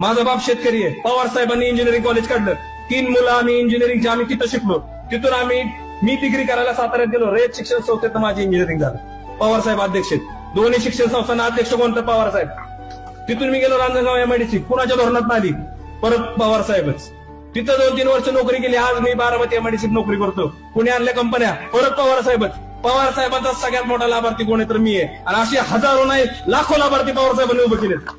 माझा बाप शेतकरी आहे. पवार साहेबांनी इंजिनिअरिंग कॉलेज काढलं. तीन मुलं आम्ही इंजिनिअरिंगची आम्ही तिथं शिकलो. तिथून आम्ही मी डिग्री करायला साताऱ्यात गेलो. रेत शिक्षण संस्थेत माझी इंजिनिअरिंग झालं. पवार साहेब अध्यक्ष दोन्ही शिक्षण संस्थांना अध्यक्ष कोणतं? पवार साहेब. तिथून मी गेलो रांजणगाव एमआयडीसी कुणाच्या धोरणात आली. परत पवार साहेबच. तिथं दोन तीन वर्ष नोकरी केली. आज मी बारामती एमआयडीसी नोकरी करतो. पुणे आणल्या कंपन्या. परत पवार साहेबच. पवार साहेबांचा सगळ्यात मोठा लाभार्थी कोण आहे तर मी आहे. आणि असे हजारो नाही लाखो लाभार्थी पवार साहेबांनी उभे केलेत.